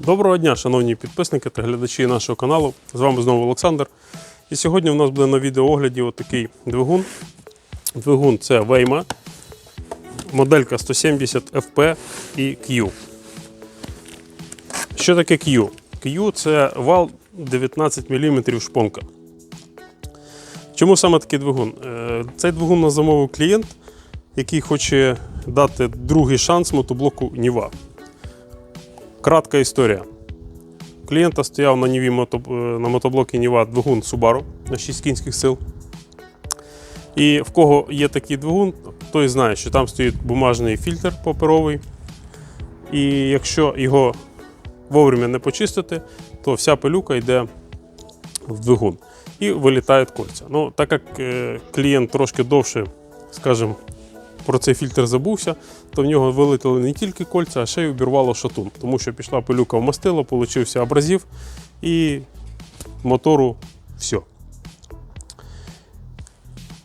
Доброго дня, шановні підписники та глядачі нашого каналу. З вами знову Олександр. І сьогодні у нас буде на відеоогляді отакий двигун. Двигун це Вейма, моделька 170 FP і Q. Що таке Q? Q це вал 19 мм шпонка. Чому саме такий двигун? Е, Цей двигун нас замовив клієнт, який хоче дати другий шанс мотоблоку Ніва. Кратка історія. Клієнта стояв на Ніві е, на мотоблокі Ніва двигун Subaru на 6 кінських сил. І в кого є такий двигун, той знає, що там стоїть бумажний фільтр паперовий. І якщо його вовремя не почистити, то вся пилюка йде в двигун і вилітають кольця. Ну, так як е, клієнт трошки довше, скажімо, про цей фільтр забувся, то в нього вилетіли не тільки кольця, а ще й обірвало шатун, тому що пішла пилюка в мастило, получився абразив і мотору все.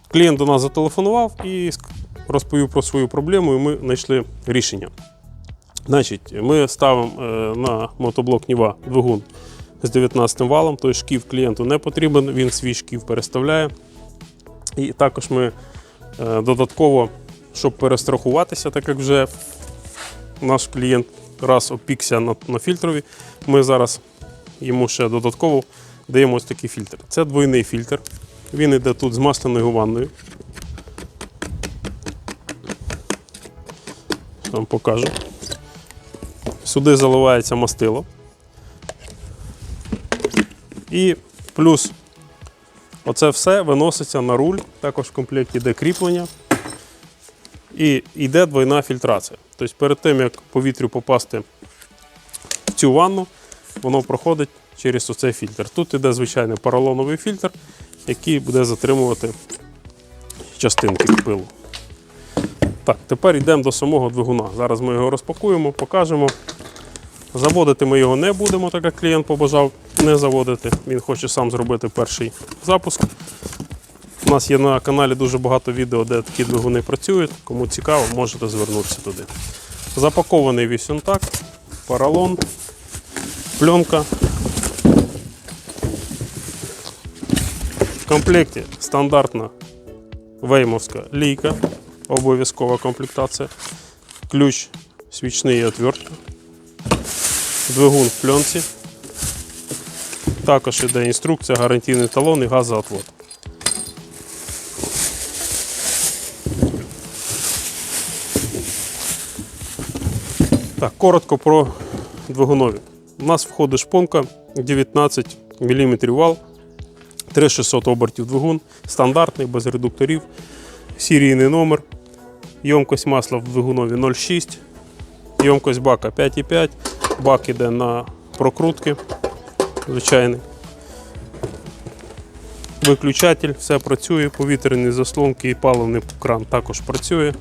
Клієнт до нас зателефонував і розповів про свою проблему, і ми знайшли рішення. Значить, ми ставимо е, на мотоблок Ніва двигун з 19 валом, той шків клієнту не потрібен, він свій шків переставляє. І також ми е, додатково, щоб перестрахуватися, так як вже наш клієнт раз опікся на, на фільтрові, ми зараз йому ще додатково даємо ось такий фільтр. Це двойний фільтр. Він йде тут з масляною ванною. Вам покажу. Сюди заливається мастило. І плюс оце все виноситься на руль. Також в комплекті йде кріплення. І йде двойна фільтрація. Тобто перед тим, як повітрю попасти в цю ванну, воно проходить через оцей фільтр. Тут іде звичайний поролоновий фільтр, який буде затримувати частинки пилу. Так, тепер йдемо до самого двигуна. Зараз ми його розпакуємо, покажемо. Заводити ми його не будемо, так як клієнт побажав не заводити. Він хоче сам зробити перший запуск. У нас є на каналі дуже багато відео, де такі двигуни працюють. Кому цікаво, можете звернутися туди. Запакований весь он так, поролон, пленка. В комплекті стандартна веймовська лійка, обов'язкова комплектація, ключ свічний і отвертка, двигун в пленці. Також іде інструкція, гарантійний талон і газоотвод. Так, коротко про двигунові. У нас входить шпонка 19 мм вал, 3600 обертів двигун, стандартний, без редукторів, серійний номер, ємкость масла в двигунові 0,6, ємкость бака 5,5, бак іде на прокрутки, звичайний. Виключатель, все працює, повітряні заслонки і паливний кран також працює.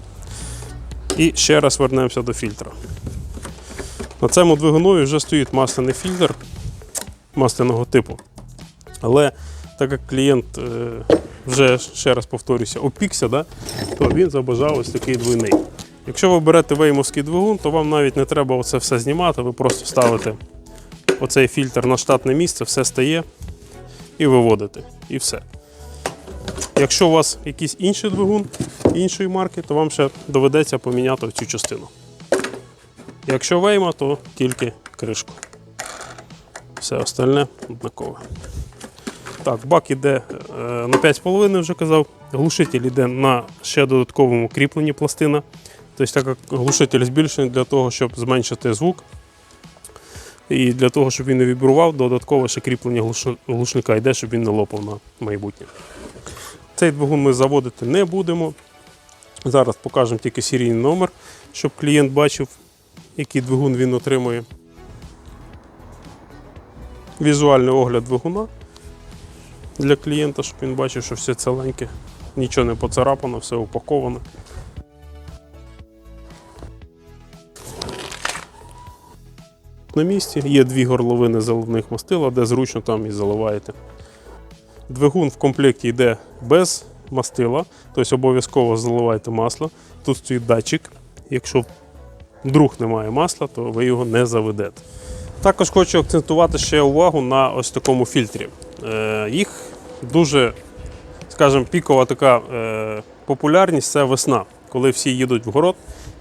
І ще раз вернемося до фільтра. На цьому двигунові вже стоїть масляний фільтр масляного типу. Але так як клієнт е, вже ще раз повторюся, опікся, да, то він забажав ось такий двойний. Якщо ви берете веймовський двигун, то вам навіть не треба оце все знімати, ви просто ставите оцей фільтр на штатне місце, все стає і виводите. І все. Якщо у вас якийсь інший двигун іншої марки, то вам ще доведеться поміняти цю частину. Якщо вейма, то тільки кришку. Все остальне однакове. Так, бак іде е, на 5,5 вже казав. Глушитель йде на ще додатковому кріпленні пластина. Тобто, так як глушитель збільшений для того, щоб зменшити звук. І для того, щоб він не вібрував, додаткове ще кріплення глушника йде, щоб він не лопав на майбутнє. Цей двигун ми заводити не будемо. Зараз покажемо тільки серійний номер, щоб клієнт бачив, який двигун він отримує. Візуальний огляд двигуна для клієнта, щоб він бачив, що все ціленьке, нічого не поцарапано, все упаковано. На місці є дві горловини заливних мастила, де зручно там і заливаєте. Двигун в комплекті йде без мастила, тобто обов'язково заливайте масло. Тут стоїть датчик. Якщо вдруг немає масла, то ви його не заведете. Також хочу акцентувати ще увагу на ось такому фільтрі. Е, їх дуже, скажімо, пікова така е, популярність це весна, коли всі їдуть в город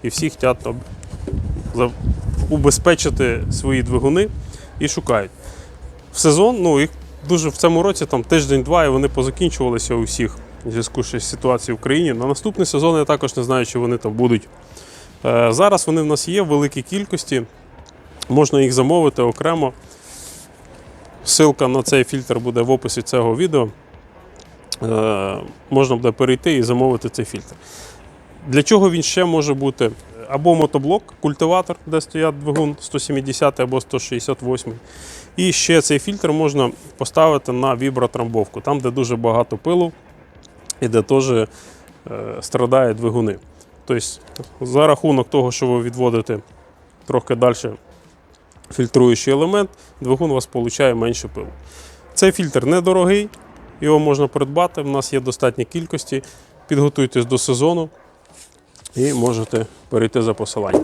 і всі хочуть убезпечити свої двигуни і шукають. В сезон, ну їх дуже в цьому році там тиждень-два, і вони позакінчувалися у всіх в зв'язку з ситуацією в країні. На наступний сезон я також не знаю, чи вони там будуть. Е, зараз вони в нас є в великій кількості. Можна їх замовити окремо. Ссылка на цей фільтр буде в описі цього відео. Е, можна буде перейти і замовити цей фільтр. Для чого він ще може бути? Або мотоблок, культиватор, де стоять двигун 170 або 168. І ще цей фільтр можна поставити на вібротрамбовку, там, де дуже багато пилу і де теж е, страдають двигуни. Тобто, за рахунок того, що ви відводите трохи далі фільтруючий елемент, двигун у вас получає менше пилу. Цей фільтр недорогий, його можна придбати. У нас є достатня кількості. Підготуйтесь до сезону і можете перейти за посиланням.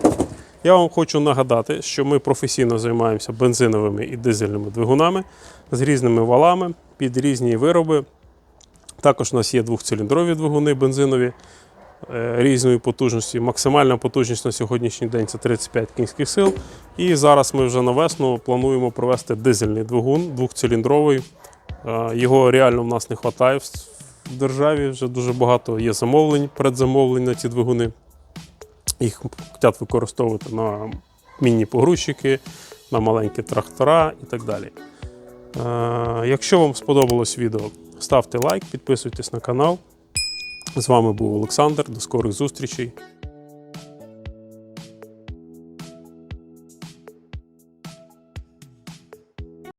Я вам хочу нагадати, що ми професійно займаємося бензиновими і дизельними двигунами з різними валами під різні вироби. Також у нас є двохциліндрові двигуни бензинові різної потужності. Максимальна потужність на сьогоднішній день це 35 кінських сил. І зараз ми вже на весну плануємо провести дизельний двигун двохциліндровий. Е, Його реально в нас не вистачає в державі. Вже дуже багато є замовлень, предзамовлень на ці двигуни. Їх хочуть використовувати на міні-погрузчики, на маленькі трактора і так далі. Е, Якщо вам сподобалось відео, ставте лайк, підписуйтесь на канал. З вами був Олександр. До скорих зустрічей.